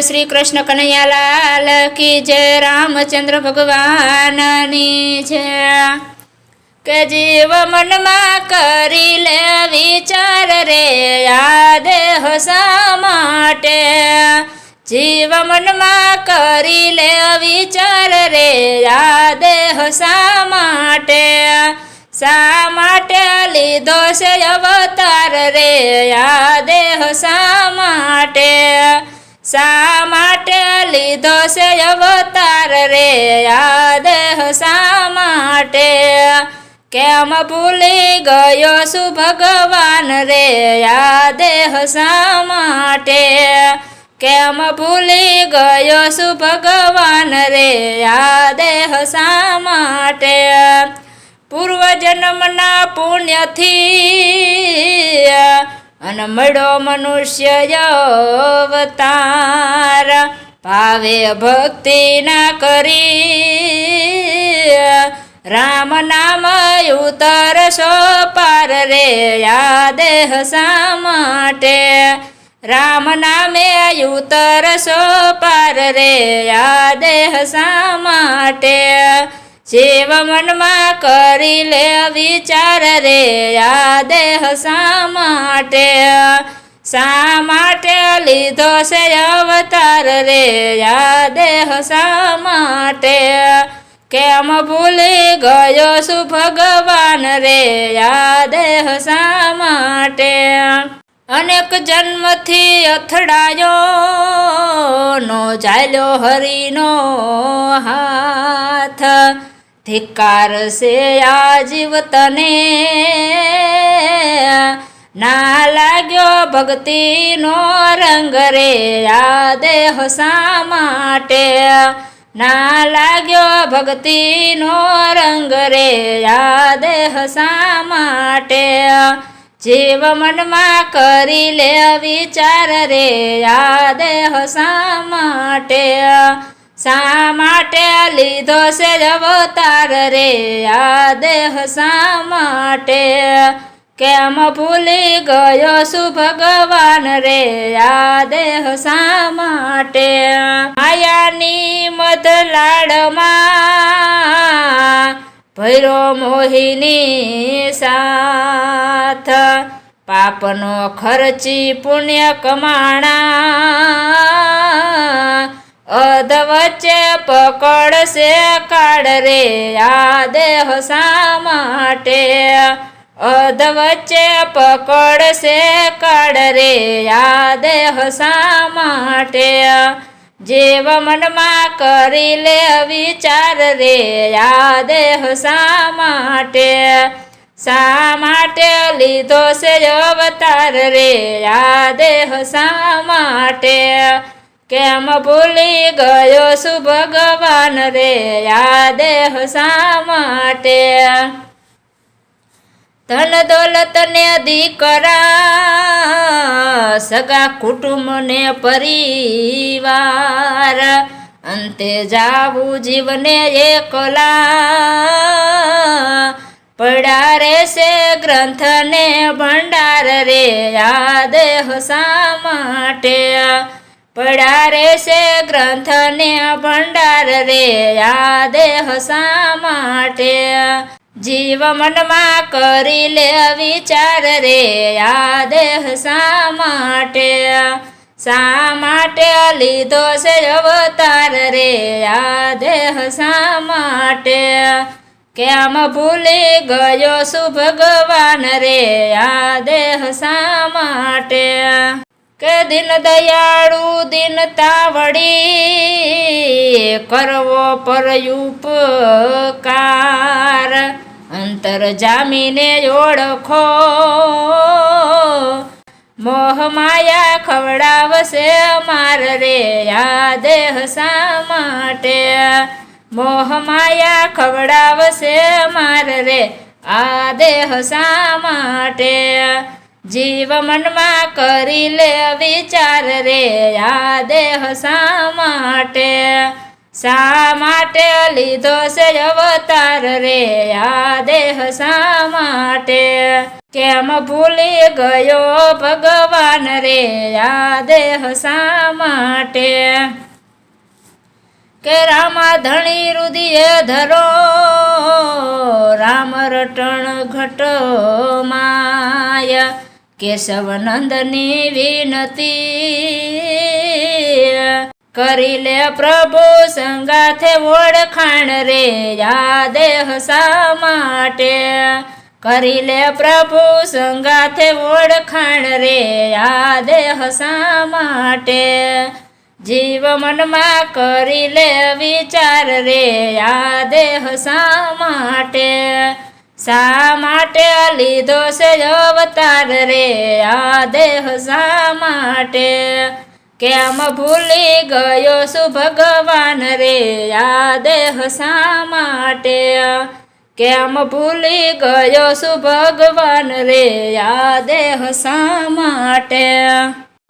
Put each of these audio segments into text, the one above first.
શ્રી કૃષ્ણ કનૈયાલાલ કી જય રામચંદ્ર ભગવાનની છે. કે જીવ મનમાં કરી લે વિચાર રે આ દેહ શા માટે. જીવ મનમાં કરી લે વિચાર રે આ દેહ શા માટે. શા માટે લીધો છે અવતાર રે આ દેહ શા માટે. શા માટે લીધો છે અવતાર રે? યાદ શા માટે? કેમ ભૂલી ગયો છું ભગવાન રે? યાદ શા માટે? કેમ ભૂલી ગયો છું ભગવાન રે? યાદ શા માટે? પૂર્વજન્મના પુણ્યથી અને મળો મનુષ્ય અવતાર. ભાવે ભક્તિ ના કરી. રામ નામ ઉતર સો પાર રે આ દેહ શા માટે? રામ નામે ઉતર સો પાર રે આ દેહ શા માટે? જીવ મનમાં કરી લે વિચાર રે, આ દેહ શા માટે? શા માટે લીધો છે અવતાર રે, આ દેહ શા માટે? કેમ ભૂલી ગયો છું ભગવાન રે, આ દેહ શા માટે? અનેક જન્મથી અથડાયો, નો ચાલ્યો હરિનો હાથ. ધિક્કાર છે આ જીવ તને ના લાગ્યો ભક્તિનો રંગ રે આ દેહ શા માટે ના લાગ્યો ભક્તિનો રંગ રે આ દેહ શા માટે જીવ મનમાં કરી લે વિચાર રે આ દેહ શા માટે શા માટે લીધો છે અવતાર રે? આ દેહ શા માટે? કેમ ભૂલી ગયો છું ભગવાન રે? આ દેહ શા માટે? માયાની મધ લાડમાં ભૈરો મોહિની સાથ. પાપનો ખર્ચી પુણ્ય કમાણા અધ વચ્ચે પકડશે કાળ રે, આ દેહ શા માટે? અધ વચ્ચે પકડશે કાળ રે, આ દેહ શા માટે? જેવ મનમાં કરી લે વિચાર રે, આ દેહ શા માટે? શા માટે લીધો છે અવતાર રે, આ દેહ શા માટે? કેમ ભૂલી ગયો શું ભગવાન રે? આ દેહ શા માટે? ધન દોલત ને દીકરા, સગા કુટુંબ ને પરિવાર. અંતે જાવું જીવને એકલા. પડ્યા રહેશે ગ્રંથ ને ભંડાર રે? આ દેહ શા માટે? પડ્યા રહેશે ગ્રંથ ને ભંડાર રે આ દેહ શા માટે જીવ મનમાં કરી લે વિચાર રે આ દેહ શા માટે શા માટે લીધો છે અવતાર રે આ દેહ શા માટે કેમ ભૂલી ગયો છું ભગવાન રે આ દેહ શા માટે કે દિન દયાળુ દિન તાવડી કરવો પર ઉપકાર અંતર જામીને ઓળખો. મોહ માયા ખવડાવશે માર રે આ દેહ શા માટે? મોહ માયા ખવડાવશે માર રે આ દેહ શા માટે? જીવ મનમાં કરી લે વિચાર રે આ દેહ શા માટે. શા માટે લીધો છે અવતાર રે આ દેહ શા માટે. કેમ ભૂલી ગયો ભગવાન રે આ દેહ શા માટે. કે રામા ધણી રુદિએ ધરો, રામ રટણ ઘટ માય. કેશવ નંદની વિનતી કરી લે પ્રભુ સંગાથે ઓળખાણ રે યા દેહ શા માટે. કરી લે પ્રભુ સંગાથે ઓળખાણ રે આ દેહ શા માટે. જીવ મનમાં કરી લે વિચાર રે આ દેહ માટે. શા માટે લીધો છે અવતાર રે? આ દેહ શા માટે? કેમ ભૂલી ગયો છું ભગવાન રે? આ દેહ શા માટે? કેમ ભૂલી ગયો છું ભગવાન રે? આ દેહ શા માટે?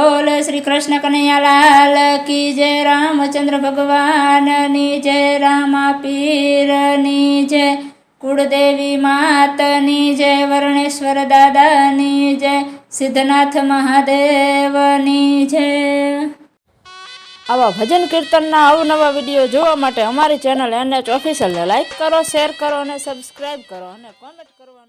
બોલ શ્રી કૃષ્ણ કનૈયાલાલ કી જય રામચંદ્ર ભગવાનની જય રામા પીરની જય. કુળદેવી માતની જય, વર્ણેશ્વર દાદાની જય, સિદ્ધનાથ મહાદેવની જય. આવા ભજન કીર્તનના અવનવા વીડિયો જોવા માટે અમારી ચેનલ એનએચ ઓફિશિયલને લાઈક કરો શેર કરો અને સબસ્ક્રાઈબ કરો અને કોમેન્ટ કરવાનું